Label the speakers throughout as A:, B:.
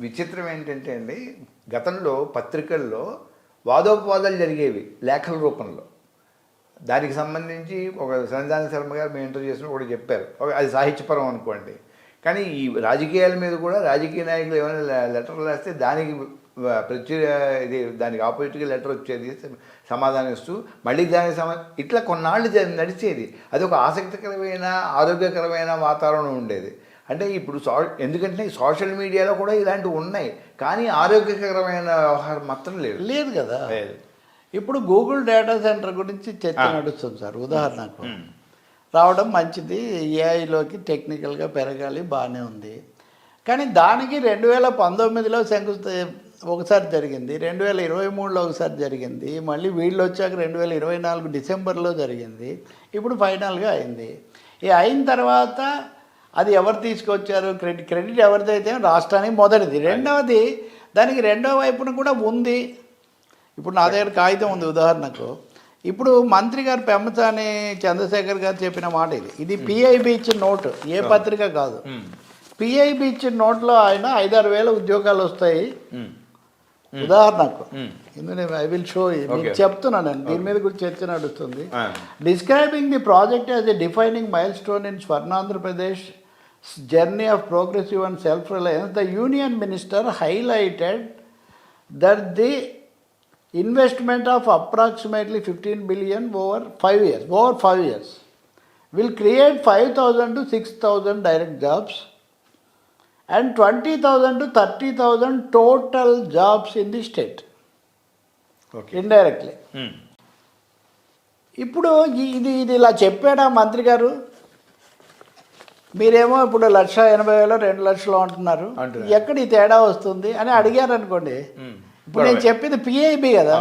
A: విచిత్రం ఏంటంటే అండి గతంలో పత్రికల్లో వాదోపవాదాలు జరిగేవి లేఖల రూపంలో. దానికి సంబంధించి ఒక సంవిధాన శర్మ గారు మేము ఇంటర్వ్యూ చేసిన కూడా చెప్పారు. ఒక అది సాహిత్యపరం అనుకోండి. కానీ ఈ రాజకీయాల మీద కూడా రాజకీయ నాయకులు ఏమైనా లెటర్లు రాస్తే దానికి ప్రత్యేక ప్రతి ఇది దానికి ఆపోజిట్గా లెటర్ వచ్చేది సమాధానం ఇస్తూ మళ్ళీ దానికి సమా ఇట్లా కొన్నాళ్ళు నడిచేది. అది ఒక ఆసక్తికరమైన ఆరోగ్యకరమైన వాతావరణం ఉండేది. అంటే ఇప్పుడు సో ఎందుకంటే సోషల్ మీడియాలో కూడా ఇలాంటివి ఉన్నాయి. కానీ ఆరోగ్యకరమైన వ్యవహారం మాత్రం లేదు.
B: లేదు కదా.
A: లేదు.
B: ఇప్పుడు గూగుల్ డేటా సెంటర్ గురించి చర్చ నడుస్తుంది సార్ ఉదాహరణకు. రావడం మంచిది ఏఐలోకి టెక్నికల్గా పెరగాలి బాగానే ఉంది. కానీ దానికి రెండు వేల పంతొమ్మిదిలో శంకుస్థ ఒకసారి జరిగింది రెండు వేల ఇరవై మూడులో ఒకసారి జరిగింది మళ్ళీ వీళ్ళు వచ్చాక రెండు వేల ఇరవై నాలుగు డిసెంబర్లో జరిగింది ఇప్పుడు ఫైనల్గా అయింది. ఈ అయిన తర్వాత అది ఎవరు తీసుకొచ్చారు? క్రెడిట్ క్రెడిట్ ఎవరిదైతే రాష్ట్రానికి మొదటిది. రెండవది దానికి రెండవ వైపున కూడా ఉంది. ఇప్పుడు నా దగ్గర కాగితం ఉంది ఉదాహరణకు. ఇప్పుడు మంత్రి గారు పెమ్మసాని చంద్రశేఖర్ గారు చెప్పిన మాట ఇది. ఇది పిఐబి ఇచ్చిన నోటు ఏ పత్రిక కాదు. పిఐబి ఇచ్చిన నోట్లో ఆయన ఐదారు వేల ఉద్యోగాలు వస్తాయి. ఉదాహరణకు. ఇందులో ఐ విల్ షో మీకు. చెప్తున్నాను నేను. దీని మీద కూడా చర్చ నడుస్తుంది. Describing the project as a defining milestone in Swarna Andhra Pradesh journey of progressive and self reliance the union minister highlighted that the investment of approximately fifteen billion over five years over five years will create five thousand to six thousand direct jobs and twenty thousand to thirty thousand total jobs in the state
A: okay
B: indirectly. ఇప్పుడు ఇది ఇది ఇలా చెప్పాడా మంత్రి గారు? మీరేమో ఇప్పుడు లక్ష ఎనభై వేలు రెండు లక్షలు అంటున్నారు. ఎక్కడ ఈ తేడా వస్తుంది అని అడిగారు అనుకోండి. ఇప్పుడు నేను చెప్పింది పిఐబి కదా.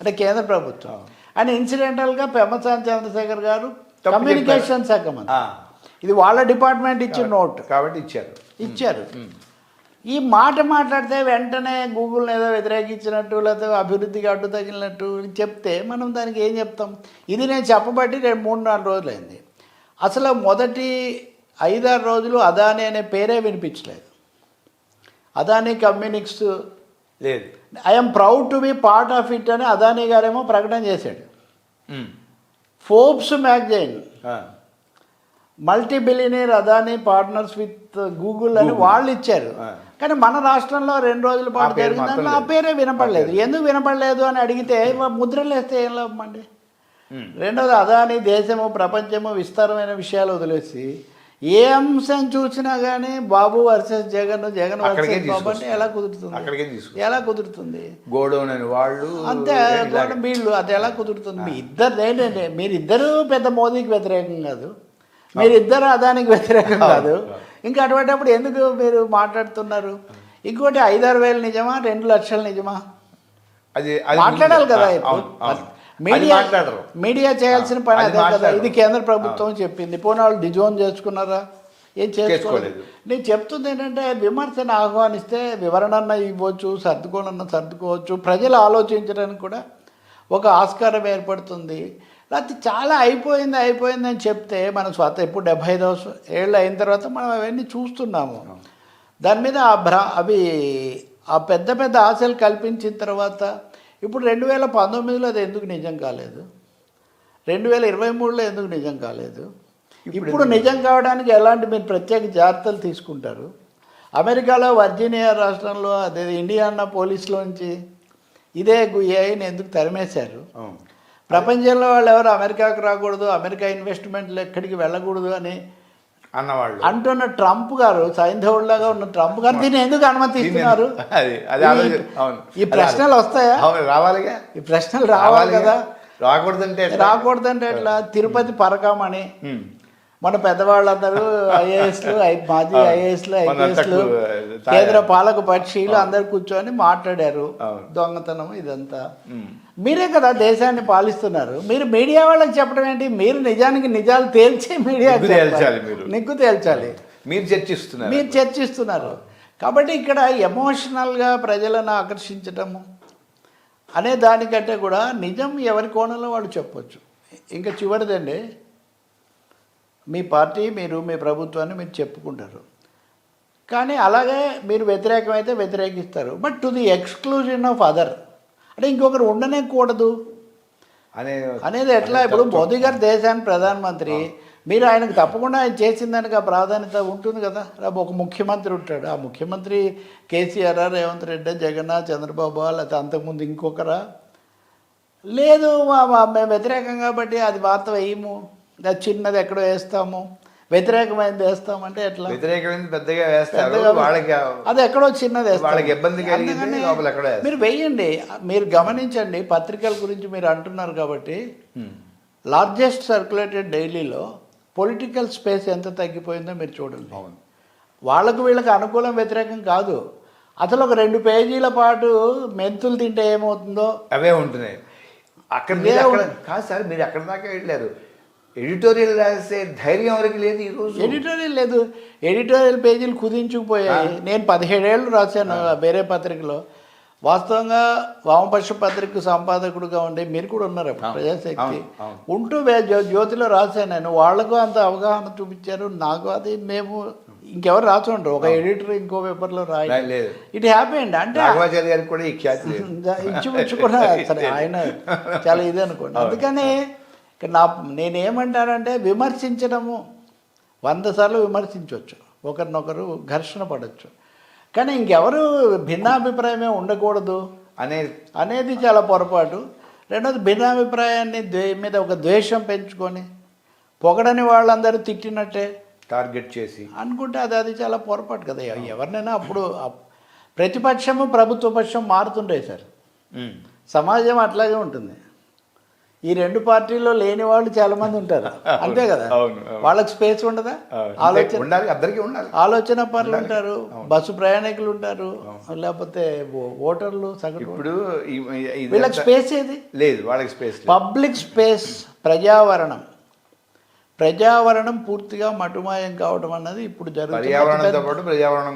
B: అంటే కేంద్ర ప్రభుత్వం. అని ఇన్సిడెంటల్గా పెమ్మసాని చంద్రశేఖర్ గారు కమ్యూనికేషన్ శాఖ మంత్రి.
A: ఆ.
B: ఇది వాళ్ళ డిపార్ట్మెంట్ ఇచ్చిన నోట్.
A: కాబట్టి ఇచ్చారు.
B: ఇచ్చారు. ఈ మాట మాట్లాడితే వెంటనే గూగుల్ని ఏదో వ్యతిరేకించినట్టు లేకపోతే అభివృద్ధికి అడ్డు తగిలినట్టు చెప్తే మనం దానికి ఏం చెప్తాం? ఇది నేను చెప్పబట్టి రెండు మూడు నాలుగు రోజులైంది. అసలు మొదటి ఐదారు రోజులు అదాని అనే పేరే వినిపించలేదు అదాని కమ్యూనిక్స్
A: లేదు
B: I'm proud to be part of it అని అదాని గారేమో ప్రకటన చేశాడు. Forbes magazine. Multi billionaire Adani partners with Google అని వాళ్ళు ఇచ్చారు. కానీ మన రాష్ట్రంలో రెండు రోజుల పాటు జరిగిందని
A: లేదు.
B: పేరే వినపడలేదు ఎందుకు వినపడలేదు అని అడిగితే "మా ముద్రలు వేస్తే ఏం
A: ఉమ్.
B: రెండోది అదాని దేశము ప్రపంచము విస్తారమైన విషయాలు వదిలేసి ఏ అంశం చూసినా కానీ బాబు వర్సెస్ జగన్ జగన్ వర్సెస్ బాబు అంటే. ఎలా కుదురుతుంది. ఎలా కుదురుతుంది?
A: గోడౌన్ అని వాళ్ళు
B: అంతే వీళ్ళు అది ఎలా కుదురుతుంది? మీ ఇద్దరు ఏంటంటే మీరిద్దరూ పెద్ద మోదీకి వ్యతిరేకం కాదు. మీరిద్దరు అదానికి వ్యతిరేకం కాదు. ఇంకా అటువంటిప్పుడు ఎందుకు మీరు మాట్లాడుతున్నారు? ఇంకోటి ఐదారు వేలు నిజమా రెండు లక్షలు నిజమా?
A: అది
B: మాట్లాడాలి కదా ఇప్పుడు. మీడియా
A: మాట్లాడరు.
B: మీడియా చేయాల్సిన పని
A: అది
B: కదా. ఇది కేంద్ర ప్రభుత్వం చెప్పింది. పోనీ వాళ్ళు డిజోన్ చేసుకున్నారా? ఏం చేసుకోలేదు.
A: చేసుకోలేదు.
B: నేను చెప్తుంది ఏంటంటే విమర్శను ఆహ్వానిస్తే వివరణన్న ఇవ్వచ్చు సర్దుకోనన్న సర్దుకోవచ్చు. ప్రజలు ఆలోచించడానికి కూడా ఒక ఆస్కారం ఏర్పడుతుంది. లేకపోతే చాలా అయిపోయింది అయిపోయింది అని చెప్తే మనం స్వత ఇప్పుడు డెబ్బై ఐదు ఏళ్ళు అయిన తర్వాత మనం అవన్నీ చూస్తున్నాము. దాని మీద ఆ భ్రా అవి ఆ పెద్ద పెద్ద ఆశలు కల్పించిన తర్వాత ఇప్పుడు రెండు వేల పంతొమ్మిదిలో అది ఎందుకు నిజం కాలేదు? రెండు వేల ఇరవై మూడులో ఎందుకు నిజం కాలేదు? ఇప్పుడు నిజం కావడానికి ఎలాంటి మీరు ప్రత్యేక జాగ్రత్తలు తీసుకుంటారు? అమెరికాలో వర్జీనియా రాష్ట్రంలో అదే ఇండియానా పోలీసులోంచి ఇదే ఏఐని ఎందుకు తరిమేశారు. ప్రపంచంలో వాళ్ళు ఎవరు అమెరికాకు రాకూడదు అమెరికా ఇన్వెస్ట్మెంట్లు ఎక్కడికి వెళ్ళకూడదు అని
A: అన్నవాళ్ళు.
B: అంటున్న ట్రంప్ గారు సైంధవుడిలాగా ఉన్న ట్రంప్ గారు దీన్ని ఎందుకు అనుమతిస్తున్నారు?
A: అది అది
B: ఈ-
A: ఆలోచన అవును.
B: ఈ ప్రశ్నలు వస్తాయా?
A: రావాలిగా?
B: ఈ ప్రశ్నలు రావాలి కదా.
A: రాకూడదంటే?
B: రాకూడదంటే ఎట్లా? తిరుపతి పరకామని
A: ఉమ్.
B: మన పెద్దవాళ్ళందరూ ఐఏఎస్లు మాజీ. ఐఏఎస్లు ఐపీఎస్లు. కేంద్ర పాలక పక్షీలు అందరు కూర్చొని మాట్లాడారు. దొంగతనం ఇదంతా. మీరే కదా దేశాన్ని పాలిస్తున్నారు మీరు మీడియా వాళ్ళకి చెప్పడం ఏంటి మీరు నిజానికి నిజాలు తేల్చి మీడియా
A: నిగ్గు తేల్చాలి మీరు.
B: నిగ్గు తేల్చాలి
A: మీరు చర్చిస్తున్నారు
B: మీరు చర్చిస్తున్నారు కాబట్టి ఇక్కడ ఎమోషనల్గా ప్రజలను ఆకర్షించటము అనే దానికంటే కూడా నిజం ఎవరి కోణంలో వాళ్ళు చెప్పొచ్చు ఇంకా చివరిదండి మీ పార్టీ మీరు మీ ప్రభుత్వాన్ని మీరు చెప్పుకుంటారు. కానీ అలాగే మీరు వ్యతిరేకమైతే వ్యతిరేకిస్తారు. But to the exclusion of other అంటే ఇంకొకరు ఉండనే కూడదు.
A: అనే
B: అనేది ఎట్లా? ఇప్పుడు మోదీ గారు దేశానికి ప్రధానమంత్రి. మీరు ఆయనకు తప్పకుండా ఆయన చేసిన దానికి ఆ ప్రాధాన్యత ఉంటుంది కదా? రేపు ఒక ముఖ్యమంత్రి ఉంటాడు. ఆ ముఖ్యమంత్రి కేసీఆర్ రేవంత్ రెడ్డి జగన్ చంద్రబాబు లేకపోతే అంతకుముందు ఇంకొకరా? లేదు మేము వ్యతిరేకం కాబట్టి అది వార్త వేయము. చిన్నది ఎక్కడో వేస్తాము. వ్యతిరేకమైనది వేస్తామంటే ఎట్లా?
A: వ్యతిరేకమైంది పెద్దగా వేస్తారు. వాళ్ళకి
B: అది ఎక్కడో చిన్నది వేస్తాం.
A: వాళ్ళకి ఇబ్బంది కలిగింది.
B: మీరు వెయ్యండి. మీరు గమనించండి పత్రికల గురించి మీరు అంటున్నారు కాబట్టి లార్జెస్ట్ సర్క్యులేటెడ్ డైలీలో పొలిటికల్ స్పేస్ ఎంత తగ్గిపోయిందో మీరు చూడండి. వాళ్ళకు వీళ్ళకి అనుకూలం వ్యతిరేకం కాదు. అసలు ఒక రెండు పేజీల పాటు మెంతులు తింటే ఏమవుతుందో?
A: అవే ఉంటున్నాయి. అక్కడ కాదు సార్ మీరు అక్కడ దాకా వెళ్ళారు. ఎడిటోరియల్ రాసే ధైర్యం ఎవరికి లేదు ఈరోజు
B: ఎడిటోరియల్ లేదు. ఎడిటోరియల్ పేజీలు కుదించుకుపోయాయి. నేను పదిహేడేళ్ళు రాశాను వేరే పత్రికలో. వాస్తవంగా వామపక్ష పత్రిక సంపాదకుడుగా ఉండే మీరు కూడా ఉన్నారు ప్రజాశక్తి. ఉంటూ జ్యోతిలో రాశాను నేను. వాళ్ళకు అంత అవగాహన చూపించారు. నాకు అది మేము ఇంకెవరు రాసుండ్రు. ఒక ఎడిటర్ ఇంకో పేపర్లో రాయి
A: రాయ- లేదు.
B: ఇట్ హ్యాపీ అంటే
A: రాఘవాచార్య గారికి కూడా
B: ఇచ్చి కూడా ఆయన చాలా ఇది అనుకోండి. అందుకని నా నేనేమంటానంటే విమర్శించడము. వంద సార్లు విమర్శించవచ్చు. ఒకరినొకరు ఘర్షణ పడవచ్చు కానీ ఇంకెవరు భిన్నాభిప్రాయమే ఉండకూడదు
A: అనే
B: అనేది చాలా పొరపాటు. రెండోది భిన్నాభిప్రాయాన్ని ద్వే మీద ఒక ద్వేషం పెంచుకొని పొగడని వాళ్ళందరూ తిట్టినట్టే
A: టార్గెట్ చేసి.
B: అనుకుంటే అది అది చాలా పొరపాటు కదా. ఎవరినైనా అప్పుడు అప్- ప్రతిపక్షము ప్రభుత్వ పక్షం మారుతుండే సార్. సమాజం అట్లాగే ఉంటుంది. ఈ రెండు పార్టీల్లో లేని వాళ్ళు చాలా మంది ఉంటారు. అంతే కదా. వాళ్ళకి స్పేస్ ఉండదా. ఆలోచన
A: ఉండాలి అందరికీ ఉండాలి.
B: ఆలోచన పనులు ఉంటారు బస్సు ప్రయాణికులు ఉంటారు లేకపోతే ఓటర్లు సగటు
A: ఇప్పుడు
B: వీళ్ళకి స్పేస్ ఏది?
A: లేదు వాళ్ళకి స్పేస్
B: పబ్లిక్ స్పేస్ ప్రజావరణం. ప్రజావరణం పూర్తిగా మటుమాయం కావడం అన్నది ఇప్పుడు జరుగుతుంది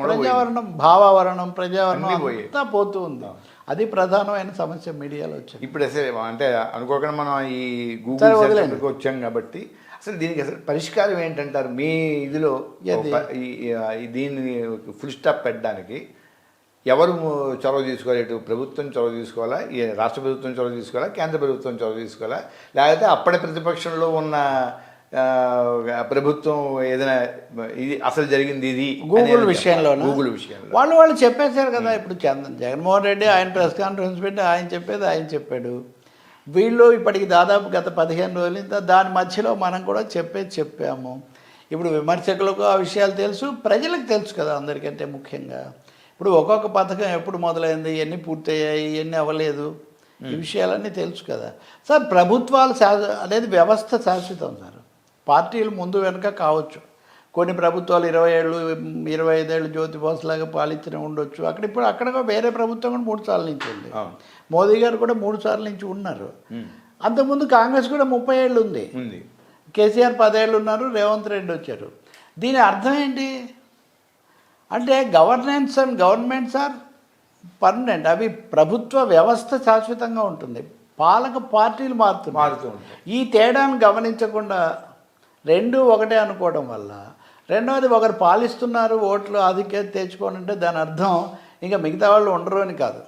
A: ప్రజావరణం
B: భావావరణం ప్రజావరణం. అంతా పోతూ ఉంది. అది ప్రధానమైన సమస్య మీడియాలో వచ్చింది.
A: ఇప్పుడు అసలు అంటే అనుకోకుండా మనం ఈ గూగుల్
B: వదిలేండి.
A: సెంటర్కి వచ్చాం కాబట్టి అసలు దీనికి అసలు పరిష్కారం ఏంటంటారు? మీ ఇదిలో దీన్ని ఫుల్ స్టాప్ పెట్టడానికి ఎవరు చొరవ తీసుకోవాలి? ఇటు ప్రభుత్వం చొరవ తీసుకోవాలా? రాష్ట్ర ప్రభుత్వం చొరవ తీసుకోవాలా? కేంద్ర ప్రభుత్వం చొరవ తీసుకోవాలా? లేకపోతే అప్పటి ప్రతిపక్షంలో ఉన్న ప్రభుత్వం ఏదైనా ఇది అసలు జరిగింది ఇది
B: గూగుల్ విషయంలో.
A: గూగుల్ విషయంలో.
B: వాళ్ళు వాళ్ళు చెప్పేశారు కదా ఇప్పుడు చంద్ర జగన్మోహన్ రెడ్డి ఆయన ప్రెస్ కాన్ఫరెన్స్ పెట్టి ఆయన చెప్పేది ఆయన చెప్పాడు. వీళ్ళు ఇప్పటికి దాదాపు గత పదిహేను రోజుల దాని మధ్యలో మనం కూడా చెప్పేది చెప్పాము. ఇప్పుడు విమర్శకులకు ఆ విషయాలు తెలుసు ప్రజలకు తెలుసు కదా అందరికంటే ముఖ్యంగా. ఇప్పుడు ఒక్కొక్క పథకం ఎప్పుడు మొదలైంది ఎన్ని పూర్తయ్యాయి ఎన్ని అవ్వలేదు ఈ విషయాలన్నీ తెలుసు కదా. సార్ ప్రభుత్వాలు అనేది వ్యవస్థ శాశ్వతం సార్. పార్టీలు ముందు వెనుక కావచ్చు. కొన్ని ప్రభుత్వాలు ఇరవై ఏళ్ళు ఇరవై ఐదేళ్ళు జ్యోతి బోస్ లాగా పాలించిన ఉండొచ్చు. అక్కడ ఇప్పుడు అక్కడ కూడా వేరే ప్రభుత్వం కూడా మూడు సార్లు నుంచి ఉంది. మోదీ గారు కూడా మూడు సార్లు నుంచి ఉన్నారు. అంతకుముందు కాంగ్రెస్ కూడా ముప్పై ఏళ్ళు ఉంది. కేసీఆర్ పదేళ్ళు ఉన్నారు రేవంత్ రెడ్డి వచ్చారు. దీని అర్థం ఏంటి? అంటే governance and governments are permanent. అవి ప్రభుత్వ వ్యవస్థ శాశ్వతంగా ఉంటుంది. పాలక పార్టీలు మారుతున్నాయి. ఈ తేడాను గమనించకుండా రెండు ఒకటే అనుకోవడం వల్ల రెండవది ఒకరు పాలిస్తున్నారు ఓట్లు ఆధిక్యత తెచ్చుకోనంటే దాని అర్థం ఇంకా మిగతా వాళ్ళు ఉండరు అని కాదు.